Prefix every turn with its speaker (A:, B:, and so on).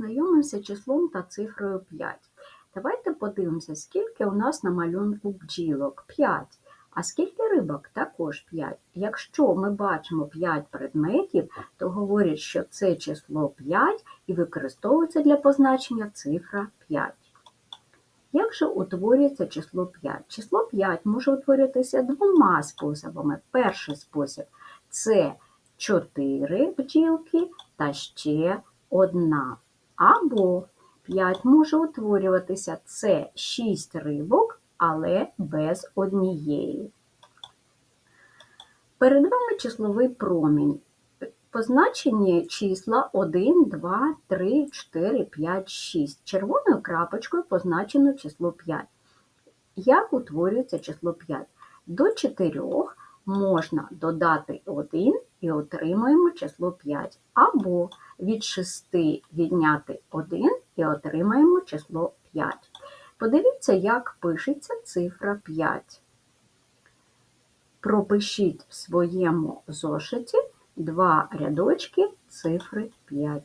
A: познайомимося числом та цифрою 5. Давайте подивимося, скільки у нас на малюнку бджілок. 5. А скільки рибок? Також 5. Якщо ми бачимо 5 предметів, то говорять, що це число 5 і використовується для позначення цифра 5. Як же утворюється число 5? Число 5 може утворюватися двома способами. Перший спосіб це 4 бджілки та ще одна. Або 5 може утворюватися це 6 рибок, але без однієї. Перед вами числовий промінь. Позначені числа 1, 2, 3, 4, 5, 6. Червоною крапочкою позначено число 5. Як утворюється число 5? До 4 можна додати 1 і отримаємо число 5. Або від 6 відняти 1 і отримаємо число 5. Подивіться, як пишеться цифра 5. Пропишіть в своєму зошиті два рядочки цифри 5.